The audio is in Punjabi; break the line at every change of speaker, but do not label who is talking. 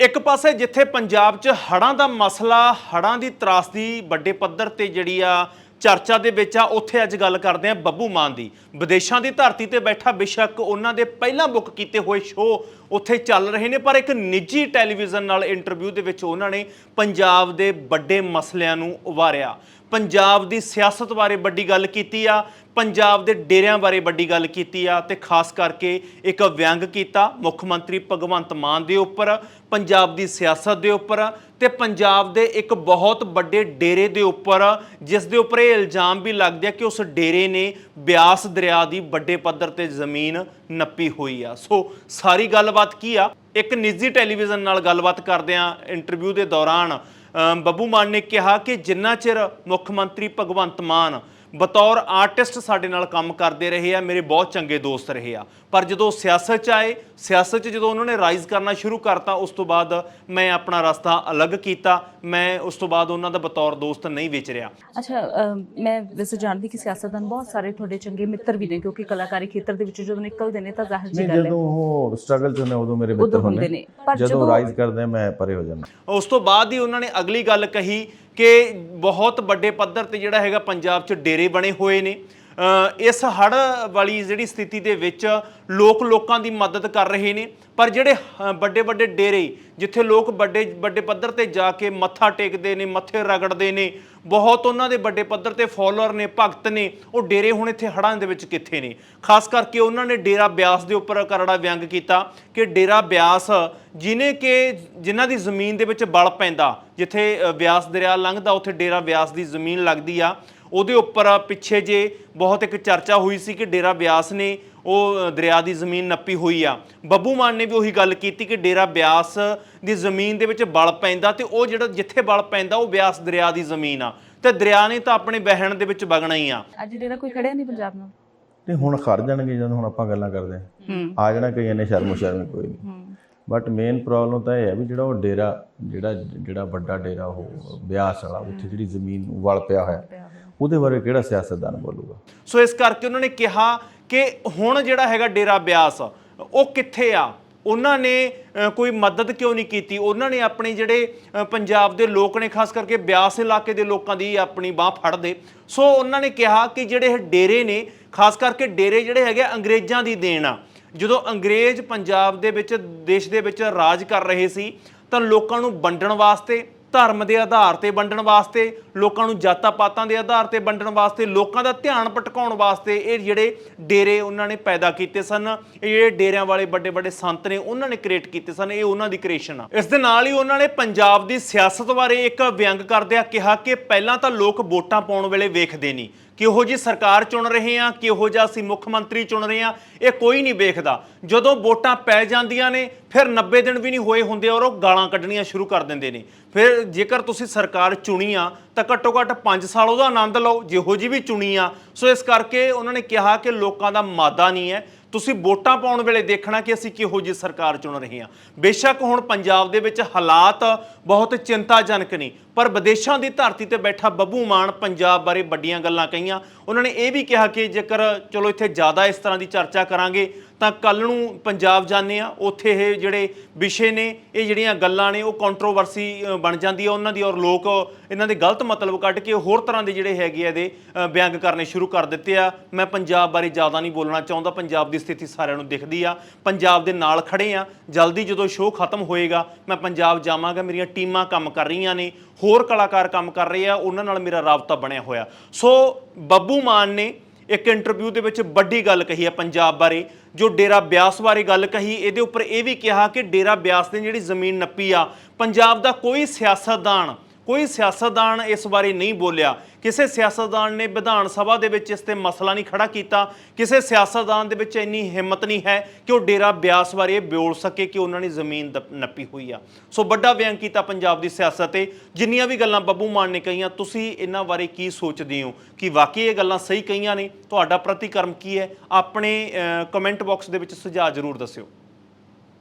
ਇੱਕ ਪਾਸੇ ਜਿੱਥੇ ਪੰਜਾਬ 'ਚ ਹੜ੍ਹਾਂ ਦਾ ਮਸਲਾ, ਹੜ੍ਹਾਂ ਦੀ ਤਰਾਸਦੀ ਵੱਡੇ ਪੱਧਰ ਤੇ ਜਿਹੜੀ ਆ ਚਰਚਾ ਦੇ ਵਿੱਚ ਆ, ਉੱਥੇ ਅੱਜ ਗੱਲ ਕਰਦੇ ਆ ਬੱਬੂ ਮਾਨ ਦੀ। ਵਿਦੇਸ਼ਾਂ ਦੀ ਧਰਤੀ ਤੇ ਬੈਠਾ ਬਿਸ਼ੱਕ, ਉਹਨਾਂ ਦੇ ਪਹਿਲਾਂ ਬੁੱਕ ਕੀਤੇ ਹੋਏ ਸ਼ੋਅ ਉੱਥੇ ਚੱਲ ਰਹੇ ਨੇ, ਪਰ ਇੱਕ ਨਿੱਜੀ ਟੈਲੀਵਿਜ਼ਨ ਨਾਲ ਇੰਟਰਵਿਊ ਦੇ ਵਿੱਚ ਉਹਨਾਂ ਨੇ ਪੰਜਾਬ ਦੇ ਵੱਡੇ ਮਸਲਿਆਂ ਨੂੰ ਉਭਾਰਿਆ। ਪੰਜਾਬ ਦੀ ਸਿਆਸਤ ਬਾਰੇ ਵੱਡੀ ਗੱਲ ਕੀਤੀ ਆ, ਪੰਜਾਬ ਦੇ ਡੇਰਿਆਂ ਬਾਰੇ ਵੱਡੀ ਗੱਲ ਕੀਤੀ ਆ ਤੇ ਖਾਸ ਕਰਕੇ ਇੱਕ ਵਿਅੰਗ ਕੀਤਾ ਮੁੱਖ ਮੰਤਰੀ ਭਗਵੰਤ ਮਾਨ ਦੇ ਉੱਪਰ, ਪੰਜਾਬ ਦੀ ਸਿਆਸਤ ਦੇ ਉੱਪਰ ਤੇ ਪੰਜਾਬ ਦੇ ਇੱਕ ਬਹੁਤ ਵੱਡੇ ਡੇਰੇ ਦੇ ਉੱਪਰ, ਜਿਸ ਦੇ ਉੱਪਰ ਇਹ ਇਲਜ਼ਾਮ ਵੀ ਲੱਗਦੇ ਆ ਕਿ ਉਸ ਡੇਰੇ ਨੇ ਬਿਆਸ ਦਰਿਆ ਦੀ ਵੱਡੇ ਪੱਧਰ ਤੇ ਜ਼ਮੀਨ ਨੱਪੀ ਹੋਈ ਆ। ਸੋ ਸਾਰੀ ਗੱਲਬਾਤ ਕੀ ਆ? ਇੱਕ ਨਿੱਜੀ ਟੈਲੀਵਿਜ਼ਨ ਨਾਲ ਗੱਲਬਾਤ ਕਰਦੇ ਆ ਇੰਟਰਵਿਊ ਦੇ ਦੌਰਾਨ ਬੱਬੂ ਮਾਨ ਨੇ ਕਿਹਾ ਕਿ ਜਿੰਨਾ ਚਿਰ ਮੁੱਖ ਮੰਤਰੀ ਭਗਵੰਤ ਮਾਨ ਬਤੌਰ ਆਰਟਿਸਟ ਸਾਡੇ ਨਾਲ ਕੰਮ ਕਰਦੇ ਰਹੇ ਆ ਮੇਰੇ ਬਹੁਤ ਚੰਗੇ ਦੋਸਤ ਰਹੇ ਆ। ਪਰ ਜਦੋਂ ਸਿਆਸਤ ਚ ਆਏ ਸਿਆਸਤ ਚ ਜਦੋਂ ਉਹਨਾਂ ਨੇ ਰਾਈਜ਼ ਕਰਨਾ ਸ਼ੁਰੂ ਕਰਤਾ ਉਸ ਤੋਂ ਬਾਅਦ ਮੈਂ ਆਪਣਾ ਰਸਤਾ ਅਲੱਗ ਕੀਤਾ ਮੈਂ ਉਸ ਤੋਂ ਬਾਅਦ ਉਹਨਾਂ ਦਾ ਬਤੌਰ ਦੋਸਤ ਨਹੀਂ ਵਿਚਰਿਆ
ਅੱਛਾ ਅਮ, ਮੈਂ ਵੈਸੇ ਜਾਣਦੀ ਕਿ ਸਿਆਸਤਦਾਨ ਬਹੁਤ ਸਾਰੇ ਤੁਹਾਡੇ ਚੰਗੇ ਮਿੱਤਰ ਵੀ ਨੇ ਕਿਉਂਕਿ ਕਲਾਕਾਰੀ ਖੇਤਰ ਦੇ ਵਿੱਚ ਜਦੋਂ ਨਿਕਲਦੇ ਨੇ ਤਾਂ ਜ਼ਾਹਿਰ ਜੀ ਗੱਲ ਹੈ
ਜਦੋਂ ਉਹ ਸਟਰਗਲ ਚ ਹੁੰਦੇ ਉਦੋਂ ਮੇਰੇ ਮਿੱਤਰ
ਹੁੰਦੇ ਨੇ। ਪਰ
ਜਦੋਂ ਰਾਈਜ਼ ਕਰਦੇ ਮੈਂ ਪਰੇ ਹੋ ਜਾਂਦਾ।
ਉਸ ਤੋਂ ਬਾਅਦ ਹੀ ਉਹਨਾਂ ਨੇ ਅਗਲੀ ਗੱਲ ਕਹੀ ਕਿ ਬਹੁਤ ਵੱਡੇ ਪੱਧਰ ਤੇ ਜਿਹੜਾ ਹੈਗਾ ਪੰਜਾਬ 'ਚ ਡੇਰੇ ਬਣੇ ਹੋਏ ਨੇ। ਇਸ ਹੜ ਵਾਲੀ ਜਿਹੜੀ ਸਥਿਤੀ ਦੇ ਵਿੱਚ ਲੋਕ ਲੋਕਾਂ ਦੀ ਮਦਦ ਕਰ ਰਹੇ ਨੇ, ਪਰ ਜਿਹੜੇ ਵੱਡੇ ਵੱਡੇ ਡੇਰੇ, ਜਿੱਥੇ ਲੋਕ ਵੱਡੇ ਵੱਡੇ ਪੱਧਰ ਤੇ ਜਾ ਕੇ ਮੱਥਾ ਟੇਕਦੇ ਨੇ, ਮੱਥੇ ਰਗੜਦੇ ਨੇ, ਬਹੁਤ ਉਹਨਾਂ ਦੇ ਵੱਡੇ ਪੱਧਰ ਤੇ ਫਾਲੋਅਰ ਨੇ, ਭਗਤ ਨੇ, ਉਹ ਡੇਰੇ ਹੁਣ ਇੱਥੇ ਹੜਾਂ ਦੇ ਵਿੱਚ ਕਿੱਥੇ ਨੇ? ਖਾਸ ਕਰਕੇ ਉਹਨਾਂ ਨੇ ਡੇਰਾ ਬਿਆਸ ਦੇ ਉੱਪਰ ਕਰੜਾ ਵਿਅੰਗ ਕੀਤਾ ਕਿ ਡੇਰਾ ਬਿਆਸ ਜਿਨੇ ਕਿ ਜਿਨ੍ਹਾਂ ਦੀ ਜ਼ਮੀਨ ਦੇ ਵਿੱਚ ਬਲ ਪੈਂਦਾ, ਜਿੱਥੇ ਬਿਆਸ ਦਰਿਆ ਲੰਘਦਾ, ਉੱਥੇ ਡੇਰਾ ਬਿਆਸ ਦੀ ਜ਼ਮੀਨ ਲੱਗਦੀ ਆ ਉਹਦੇ ਉੱਪਰ ਪਿੱਛੇ ਜੇ ਬਹੁਤ ਇੱਕ ਚਰਚਾ ਹੋਈ ਸੀ ਕਿ ਡੇਰਾ ਬਿਆਸ ਨੇ ਉਹ ਦਰਿਆ ਦੀ ਜ਼ਮੀਨ ਨੱਪੀ ਹੋਈ ਆ। ਬੱਬੂ ਮਾਨ ਨੇ ਵੀ ਉਹੀ ਗੱਲ ਕੀਤੀ ਕਿ ਡੇਰਾ ਬਿਆਸ ਦੀ ਜ਼ਮੀਨ ਦੇ ਵਿੱਚ ਬਲ ਪੈਂਦਾ ਤੇ ਉਹ ਜਿਹੜਾ ਜਿੱਥੇ ਬਲ ਪੈਂਦਾ ਉਹ ਬਿਆਸ ਦਰਿਆ ਦੀ ਜ਼ਮੀਨ ਆ। ਤੇ ਦਰਿਆ ਨੇ ਤਾਂ ਆਪਣੇ ਵਹਿਣ ਦੇ ਵਿੱਚ ਵਗਣਾ ਹੀ ਆ।
ਅੱਜ ਡੇਰਾ ਕੋਈ ਖੜਿਆ ਨਹੀਂ ਪੰਜਾਬ ਨਾਲ
ਤੇ ਹੁਣ ਖੜ ਜਾਣਗੇ ਜਦੋਂ ਹੁਣ ਆਪਾਂ ਗੱਲਾਂ ਕਰਦੇ ਆ
ਹੂੰ।
ਆ ਜਾਣਾ ਕਈਆਂ ਨੇ ਸ਼ਰਮੋ ਸ਼ਰਮੀ ਕੋਈ ਨਹੀਂ। ਬਟ ਮੇਨ ਪ੍ਰੋਬਲਮ ਤਾਂ ਇਹ ਹੈ ਵੀ ਜਿਹੜਾ ਉਹ ਡੇਰਾ ਜਿਹੜਾ ਜਿਹੜਾ ਵੱਡਾ ਡੇਰਾ ਉਹ ਬਿਆਸ ਵਾਲਾ ਉੱਥੇ ਜਿਹੜੀ ਜ਼ਮੀਨ ਵਲ ਪਿਆ ਹੋਇਆ। ਉਹਦੇ ਬਾਰੇ ਕਿਹੜਾ ਸਿਆਸਤਦਾਨ ਬੋਲੂਗਾ?
ਸੋ ਇਸ ਕਰਕੇ ਉਹਨਾਂ ਨੇ ਕਿਹਾ ਕਿ ਹੁਣ ਜਿਹੜਾ ਹੈਗਾ ਡੇਰਾ ਬਿਆਸ ਉਹ ਕਿੱਥੇ ਆ? ਉਹਨਾਂ ਨੇ ਕੋਈ ਮਦਦ ਕਿਉਂ ਨਹੀਂ ਕੀਤੀ? ਉਹਨਾਂ ਨੇ ਆਪਣੇ ਜਿਹੜੇ ਪੰਜਾਬ ਦੇ ਲੋਕ ਨੇ ਖਾਸ ਕਰਕੇ ਬਿਆਸ ਇਲਾਕੇ ਦੇ ਲੋਕਾਂ ਦੀ ਆਪਣੀ ਬਾਹ ਫੜਦੇ ਸੋ ਉਹਨਾਂ ਨੇ ਕਿਹਾ ਕਿ ਜਿਹੜੇ ਡੇਰੇ ਨੇ ਖਾਸ ਕਰਕੇ ਡੇਰੇ ਜਿਹੜੇ ਹੈਗੇ ਆ, ਅੰਗਰੇਜ਼ਾਂ ਦੀ ਦੇਣ ਆ। ਜਦੋਂ ਅੰਗਰੇਜ਼ ਪੰਜਾਬ ਦੇ ਵਿੱਚ ਦੇਸ਼ ਦੇ ਵਿੱਚ ਰਾਜ ਕਰ ਰਹੇ ਸੀ ਤਾਂ ਲੋਕਾਂ ਨੂੰ ਵੰਡਣ ਵਾਸਤੇ ਧਰਮ ਦੇ ਆਧਾਰ ਤੇ ਵੰਡਣ ਵਾਸਤੇ, ਲੋਕਾਂ ਨੂੰ ਜਾਤਾਂ ਪਾਤਾਂ ਦੇ ਆਧਾਰ ਤੇ ਵੰਡਣ ਵਾਸਤੇ, ਲੋਕਾਂ ਦਾ ਧਿਆਨ ਭਟਕਾਉਣ ਵਾਸਤੇ ਇਹ ਜਿਹੜੇ ਡੇਰੇ ਉਹਨਾਂ ਨੇ ਪੈਦਾ ਕੀਤੇ ਸਨ, ਇਹ ਜਿਹੜੇ ਡੇਰਿਆਂ ਵਾਲੇ ਵੱਡੇ ਵੱਡੇ ਸੰਤ ਨੇ, ਉਹਨਾਂ ਨੇ ਕ੍ਰੀਏਟ ਕੀਤੇ ਸਨ, ਇਹ ਉਹਨਾਂ ਦੀ ਕ੍ਰੀਏਸ਼ਨ ਆ। ਇਸ ਦੇ ਨਾਲ ਹੀ ਉਹਨਾਂ ਨੇ ਪੰਜਾਬ ਦੀ ਸਿਆਸਤ ਬਾਰੇ ਇੱਕ ਵਿਅੰਗ ਕਰਦਿਆਂ ਕਿਹਾ ਕਿ ਪਹਿਲਾਂ ਤਾਂ ਲੋਕ ਵੋਟਾਂ ਪਾਉਣ ਵੇਲੇ ਵੇਖਦੇ ਨਹੀਂ। ਕਿਹੋ ਜੀ ਸਰਕਾਰ ਚੁਣ ਰਹੇ ਆ ਕਿਹੋ ਜਿਹਾ ਅਸੀਂ ਮੁੱਖ ਮੰਤਰੀ ਚੁਣ ਰਹੇ ਆ ਇਹ ਕੋਈ ਨਹੀਂ ਵੇਖਦਾ। ਜਦੋਂ ਵੋਟਾਂ ਪੈ ਜਾਂਦੀਆਂ ਨੇ ਫਿਰ 90 ਦਿਨ ਵੀ ਨਹੀਂ ਹੋਏ ਹੁੰਦੇ ਔਰ ਉਹ ਗਾਲਾਂ ਕੱਢਣੀਆਂ ਸ਼ੁਰੂ ਕਰ ਦਿੰਦੇ ਨੇ। ਫਿਰ ਜੇਕਰ ਤੁਸੀਂ ਸਰਕਾਰ ਚੁਣੀ ਆ, ਤਾਂ ਘੱਟੋ ਘੱਟ 5 ਸਾਲ ਉਹਦਾ ਆਨੰਦ ਲਓ, ਜਿਹੋ ਜੀ ਵੀ ਚੁਣੀ ਆ। ਸੋ ਇਸ ਕਰਕੇ ਉਹਨਾਂ ਨੇ ਕਿਹਾ ਕਿ ਲੋਕਾਂ ਦਾ ਮਾਦਾ ਨਹੀਂ ਹੈ। ਤੁਸੀਂ ਵੋਟਾਂ ਪਾਉਣ ਵੇਲੇ ਦੇਖਣਾ ਕਿ ਅਸੀਂ ਕਿਹੋ ਜੀ ਸਰਕਾਰ ਚੁਣ ਰਹੇ ਹਾਂ। ਬੇਸ਼ੱਕ ਹੁਣ ਪੰਜਾਬ ਦੇ ਵਿੱਚ ਹਾਲਾਤ ਬਹੁਤ ਚਿੰਤਾਜਨਕ ਨੇ। ਪਰ ਵਿਦੇਸ਼ਾਂ ਦੀ ਧਰਤੀ ਤੇ ਬੈਠਾ ਬੱਬੂ ਮਾਨ ਪੰਜਾਬ ਬਾਰੇ ਵੱਡੀਆਂ ਗੱਲਾਂ ਕਹੀਆਂ। ਉਹਨਾਂ ਨੇ ਇਹ ਵੀ ਕਿਹਾ ਕਿ ਜੇਕਰ ਚਲੋ ਇੱਥੇ ਜ਼ਿਆਦਾ ਇਸ ਤਰ੍ਹਾਂ ਦੀ ਚਰਚਾ ਕਰਾਂਗੇ, ਤਾਂ ਕੱਲ ਨੂੰ ਪੰਜਾਬ ਜਾਂਦੇ ਆ ਉੱਥੇ ਇਹ ਜਿਹੜੇ ਵਿਸ਼ੇ ਨੇ, ਇਹ ਜਿਹੜੀਆਂ ਗੱਲਾਂ ਨੇ, ਉਹ ਕੰਟਰੋਵਰਸੀ ਬਣ ਜਾਂਦੀ ਆ ਉਹਨਾਂ ਦੀ ਔਰ ਲੋਕ ਇਹਨਾਂ ਦੇ ਗਲਤ ਮਤਲਬ ਕੱਢ ਕੇ ਹੋਰ ਤਰ੍ਹਾਂ ਦੇ ਜਿਹੜੇ ਹੈਗੇ ਆ ਇਹਦੇ ਵਿਅੰਗ ਕਰਨੇ ਸ਼ੁਰੂ ਕਰ ਦਿੱਤੇ ਆ। ਮੈਂ ਪੰਜਾਬ ਬਾਰੇ ਜ਼ਿਆਦਾ ਨਹੀਂ ਬੋਲਣਾ ਚਾਹੁੰਦਾ, ਪੰਜਾਬ ਦੀ ਸਥਿਤੀ ਸਾਰਿਆਂ ਨੂੰ ਦਿਖਦੀ ਆ। ਪੰਜਾਬ ਦੇ ਨਾਲ ਖੜੇ ਆ। ਜਲਦੀ ਜਦੋਂ ਸ਼ੋਅ ਖਤਮ ਹੋਏਗਾ, ਮੈਂ ਪੰਜਾਬ ਜਾਵਾਂਗਾ। ਮੇਰੀਆਂ ਟੀਮਾਂ ਕੰਮ ਕਰ ਰਹੀਆਂ ਨੇ। ਹੋਰ ਕਲਾਕਾਰ ਕੰਮ ਕਰ ਰਹੇ ਆ, ਉਹਨਾਂ ਨਾਲ ਮੇਰਾ ਰਾਬਤਾ ਬਣਿਆ ਹੋਇਆ। ਸੋ ਬੱਬੂ ਮਾਨ ਨੇ ਇੱਕ ਇੰਟਰਵਿਊ ਦੇ ਵਿੱਚ ਵੱਡੀ ਗੱਲ ਕਹੀ ਹੈ ਪੰਜਾਬ ਬਾਰੇ, ਜੋ ਡੇਰਾ ਬਿਆਸ ਬਾਰੇ ਗੱਲ ਕਹੀ, ਇਹਦੇ ਉੱਪਰ ਇਹ ਵੀ ਕਿਹਾ ਕਿ ਡੇਰਾ ਬਿਆਸ ਨੇ ਜਿਹੜੀ ਜ਼ਮੀਨ ਨੱਪੀ ਆ, ਪੰਜਾਬ ਦਾ ਕੋਈ ਸਿਆਸਤਦਾਨ ਕੋਈ ਸਿਆਸਤਦਾਨ ਇਸ ਬਾਰੇ ਨਹੀਂ ਬੋਲਿਆ। ਕਿਸੇ ਸਿਆਸਤਦਾਨ ਨੇ ਵਿਧਾਨ ਸਭਾ ਦੇ ਵਿੱਚ ਇਸ ਤੇ ਮਸਲਾ ਨਹੀਂ ਖੜਾ ਕੀਤਾ। ਕਿਸੇ ਸਿਆਸਤਦਾਨ ਦੇ ਵਿੱਚ ਇੰਨੀ ਹਿੰਮਤ ਨਹੀਂ ਹੈ ਕਿ ਉਹ ਡੇਰਾ ਬਿਆਸ ਬਾਰੇ ਇਹ ਬੋਲ ਸਕੇ ਕਿ ਉਹਨਾਂ ਨੇ ਜ਼ਮੀਨ ਦ- ਨੱਪੀ ਹੋਈ ਆ। ਸੋ ਵੱਡਾ ਬਿਆਨ ਕੀਤਾ ਪੰਜਾਬ ਦੀ ਸਿਆਸਤ ਤੇ। ਜਿੰਨੀਆਂ ਵੀ ਗੱਲਾਂ ਬੱਬੂ ਮਾਨ ਨੇ ਕਹੀਆਂ, ਤੁਸੀਂ ਇਹਨਾਂ ਬਾਰੇ ਕੀ ਸੋਚਦੇ ਹੋ? ਕਿ ਵਾਕਈ ਇਹ ਗੱਲਾਂ ਸਹੀ ਕਹੀਆਂ ਨੇ? ਤੁਹਾਡਾ ਪ੍ਰਤੀਕਰਮ ਕੀ ਹੈ? ਆਪਣੇ ਕਮੈਂਟ ਬਾਕਸ ਦੇ ਵਿੱਚ ਸੁਝਾਅ ਜ਼ਰੂਰ ਦੱਸਿਓ।